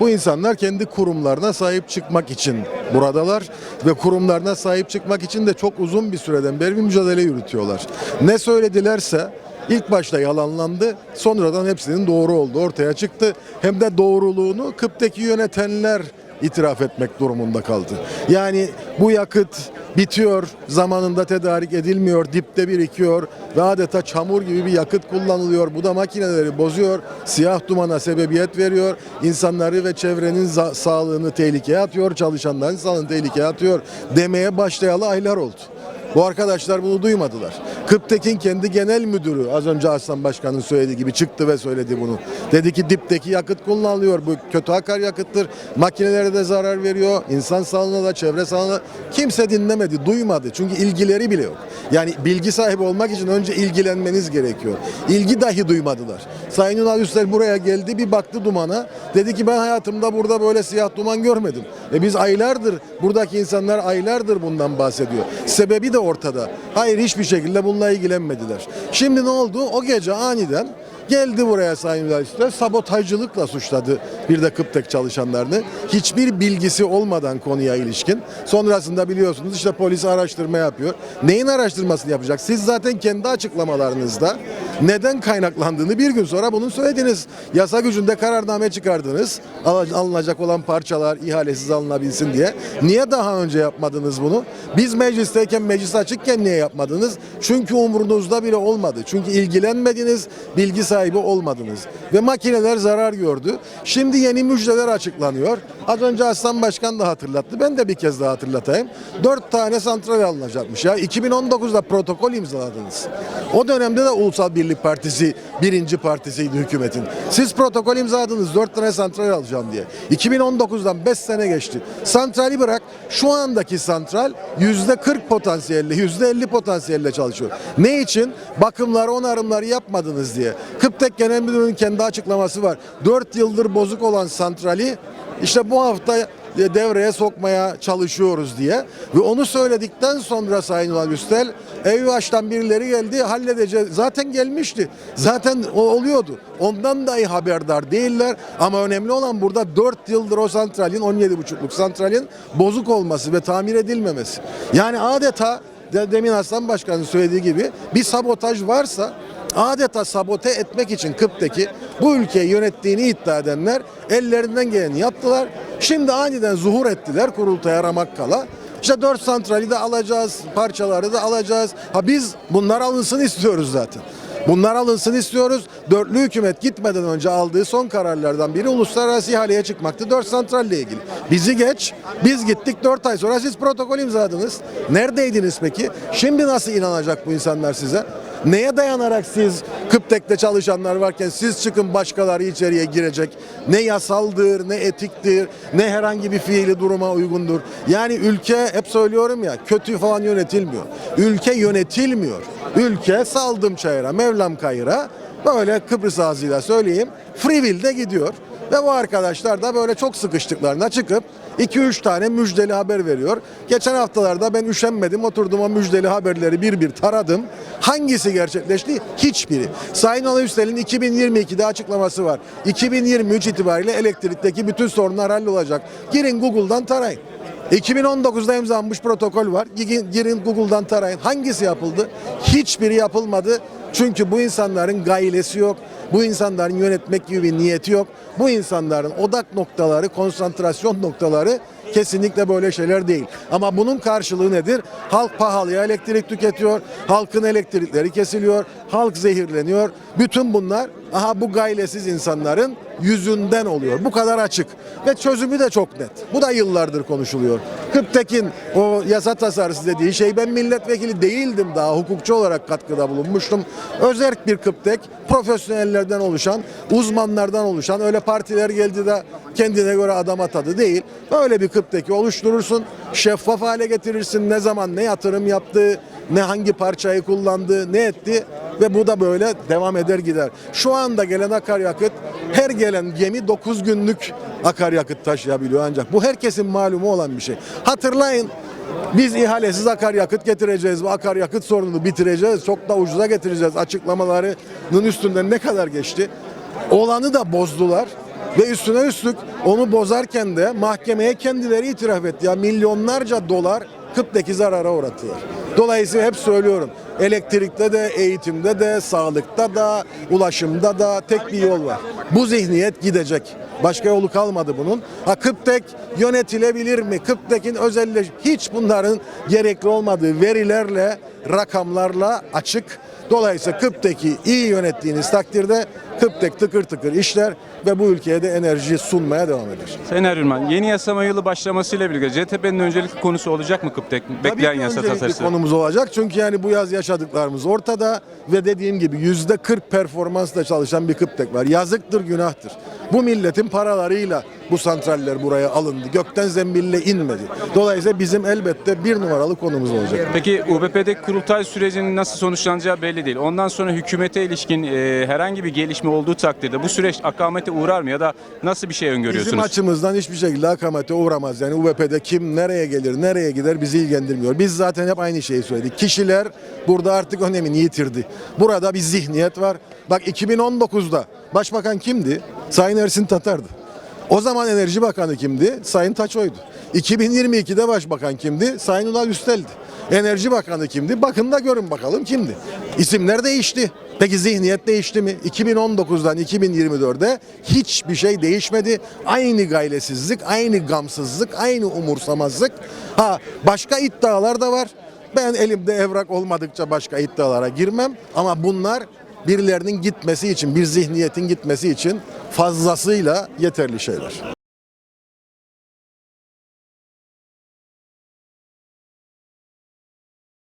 Bu insanlar kendi kurumlarına sahip çıkmak için buradalar ve kurumlarına sahip çıkmak için de çok uzun bir süreden beri bir mücadele yürütüyorlar. Ne söyledilerse İlk başta yalanlandı. Sonradan hepsinin doğru olduğu ortaya çıktı. Hem de doğruluğunu Kıp'taki yönetenler itiraf etmek durumunda kaldı. Yani bu yakıt bitiyor, zamanında tedarik edilmiyor, dipte birikiyor ve adeta çamur gibi bir yakıt kullanılıyor. Bu da makineleri bozuyor, siyah dumana sebebiyet veriyor. insanları ve çevrenin sağlığını tehlikeye atıyor, çalışanların sağlığını tehlikeye atıyor demeye başlayalı aylar oldu. Bu arkadaşlar bunu duymadılar. Kıptek'in kendi genel müdürü az önce Arslan Başkan'ın söylediği gibi çıktı ve söyledi bunu. Dedi ki dipteki yakıt kullanılıyor. Bu kötü akaryakıttır. Makinelere de zarar veriyor. İnsan sağlığına da çevre sağlığına kimse dinlemedi, duymadı. Çünkü ilgileri bile yok. Yani bilgi sahibi olmak için önce ilgilenmeniz gerekiyor. İlgi dahi duymadılar. Sayın Ünal Üstel buraya geldi bir baktı dumana. Dedi ki ben hayatımda burada böyle siyah duman görmedim. E biz aylardır buradaki insanlar aylardır bundan bahsediyor. Sebebi de ortada. Hayır hiçbir şekilde bununla ilgilenmediler. Şimdi ne oldu? O gece aniden geldi buraya Sayın Üstel sabotajcılıkla suçladı bir de Kıptek çalışanlarını. Hiçbir bilgisi olmadan konuya ilişkin. Sonrasında biliyorsunuz işte polis araştırma yapıyor. Neyin araştırmasını yapacak? Siz zaten kendi açıklamalarınızda neden kaynaklandığını bir gün sonra bunu söylediniz. Yasa gücünde kararname çıkardınız. Al- Alınacak olan parçalar ihalesiz alınabilsin diye. Niye daha önce yapmadınız bunu? Biz meclisteyken meclis açıkken niye yapmadınız? Çünkü umurunuzda bile olmadı. Çünkü ilgilenmediniz, bilgi sahibi olmadınız. Ve makineler zarar gördü. Şimdi yeni müjdeler açıklanıyor. Az önce Aslan Başkan da hatırlattı. Ben de bir kez daha hatırlatayım. Dört tane santral alınacakmış ya. 2019'da protokol imzaladınız. O dönemde de Ulusal Birlik Partisi birinci partisiydi hükümetin. Siz protokol imzaladınız dört tane santral alacağım diye. 2019'dan 5 sene geçti. Santrali bırak şu andaki santral yüzde 40 potansiyelle yüzde 50 potansiyelle çalışıyor. Ne için? Bakımları onarımları yapmadınız diye. Kıptek Genel Müdürü'nün kendi açıklaması var. 4 yıldır bozuk olan santrali işte bu hafta devreye sokmaya çalışıyoruz diye. Ve onu söyledikten sonra Sayın Ünal Üstel Eyvaş'tan birileri geldi halledeceğiz. Zaten gelmişti. Zaten o oluyordu. Ondan dahi haberdar değiller. Ama önemli olan burada 4 yıldır o santralin 17,5'luk santralin bozuk olması ve tamir edilmemesi. Yani adeta de- demin Aslan Başkan'ın söylediği gibi bir sabotaj varsa adeta sabote etmek için Kıp'taki bu ülkeyi yönettiğini iddia edenler ellerinden geleni yaptılar. Şimdi aniden zuhur ettiler kurultaya ramak kala. İşte dört santrali de alacağız, parçaları da alacağız. Ha biz bunlar alınsın istiyoruz zaten. Bunlar alınsın istiyoruz. Dörtlü hükümet gitmeden önce aldığı son kararlardan biri uluslararası ihaleye çıkmaktı. Dört santralle ilgili. Bizi geç. Biz gittik dört ay sonra siz protokol imzaladınız. Neredeydiniz peki? Şimdi nasıl inanacak bu insanlar size? Neye dayanarak siz Kıptek'te çalışanlar varken siz çıkın başkaları içeriye girecek? Ne yasaldır, ne etiktir, ne herhangi bir fiili duruma uygundur. Yani ülke hep söylüyorum ya kötü falan yönetilmiyor. Ülke yönetilmiyor. Ülke saldım çayıra, Mevlam kayıra böyle Kıbrıs ağzıyla söyleyeyim free will'de gidiyor. Ve bu arkadaşlar da böyle çok sıkıştıklarına çıkıp 2-3 tane müjdeli haber veriyor. Geçen haftalarda ben üşenmedim oturdum o müjdeli haberleri bir bir taradım. Hangisi gerçekleşti? Hiçbiri. Sayın Ali Üstel'in 2022'de açıklaması var. 2023 itibariyle elektrikteki bütün sorunlar hallolacak. Girin Google'dan tarayın. 2019'da imzalanmış protokol var. Girin Google'dan tarayın. Hangisi yapıldı? Hiçbiri yapılmadı. Çünkü bu insanların gailesi yok. Bu insanların yönetmek gibi bir niyeti yok. Bu insanların odak noktaları, konsantrasyon noktaları kesinlikle böyle şeyler değil. Ama bunun karşılığı nedir? Halk pahalıya elektrik tüketiyor. Halkın elektrikleri kesiliyor. Halk zehirleniyor. Bütün bunlar aha bu gailesiz insanların yüzünden oluyor. Bu kadar açık. Ve çözümü de çok net. Bu da yıllardır konuşuluyor. Kıptekin o yasa tasarısı dediği şey ben milletvekili değildim daha hukukçu olarak katkıda bulunmuştum. Özerk bir Kıptek profesyonellerden oluşan, uzmanlardan oluşan öyle partiler geldi de kendine göre adam atadı değil. Böyle bir Kıptek'i oluşturursun, şeffaf hale getirirsin ne zaman ne yatırım yaptı, ne hangi parçayı kullandı, ne etti ve bu da böyle devam eder gider. Şu anda gelen akaryakıt her gelen gemi 9 günlük akaryakıt taşıyabiliyor ancak bu herkesin malumu olan bir şey. Hatırlayın biz ihalesiz akaryakıt getireceğiz ve akaryakıt sorununu bitireceğiz. Çok da ucuza getireceğiz açıklamalarının üstünden ne kadar geçti? Olanı da bozdular. Ve üstüne üstlük onu bozarken de mahkemeye kendileri itiraf etti. Ya milyonlarca dolar Kıp'taki zarara uğrattılar. Dolayısıyla hep söylüyorum. Elektrikte de, eğitimde de, sağlıkta da, ulaşımda da tek bir yol var. Bu zihniyet gidecek. Başka yolu kalmadı bunun. Ha Kıptek yönetilebilir mi? Kıptek'in özelleş hiç bunların gerekli olmadığı verilerle, rakamlarla açık. Dolayısıyla Kıptek'i iyi yönettiğiniz takdirde Kıptek tıkır tıkır işler ve bu ülkeye de enerji sunmaya devam eder. Sayın Erbilman, yeni yasama yılı başlamasıyla birlikte CTP'nin öncelikli konusu olacak mı Kıptek? Bekleyen Tabii yasa tasarısı. konumuz olacak. Çünkü yani bu yaz yaşadıklarımız ortada ve dediğim gibi yüzde 40 performansla çalışan bir Kıptek var. Yazıktır, günahtır. Bu milletin paralarıyla bu santraller buraya alındı. Gökten zembille inmedi. Dolayısıyla bizim elbette bir numaralı konumuz olacak. Peki UBP'de kurultay sürecinin nasıl sonuçlanacağı belli değil. Ondan sonra hükümete ilişkin e, herhangi bir gelişme olduğu takdirde bu süreç akamete uğrar mı ya da nasıl bir şey Bizim öngörüyorsunuz? açımızdan hiçbir şekilde akamete uğramaz. Yani UVP'de kim nereye gelir, nereye gider bizi ilgilendirmiyor. Biz zaten hep aynı şeyi söyledik. Kişiler burada artık önemini yitirdi. Burada bir zihniyet var. Bak 2019'da başbakan kimdi? Sayın Ersin Tatar'dı. O zaman Enerji Bakanı kimdi? Sayın Taçoy'du. 2022'de başbakan kimdi? Sayın Ünal Üstel'di. Enerji Bakanı kimdi? Bakın da görün bakalım kimdi? İsimler değişti. Peki zihniyet değişti mi? 2019'dan 2024'de hiçbir şey değişmedi. Aynı gaylesizlik, aynı gamsızlık, aynı umursamazlık. Ha başka iddialar da var. Ben elimde evrak olmadıkça başka iddialara girmem. Ama bunlar birilerinin gitmesi için, bir zihniyetin gitmesi için fazlasıyla yeterli şeyler.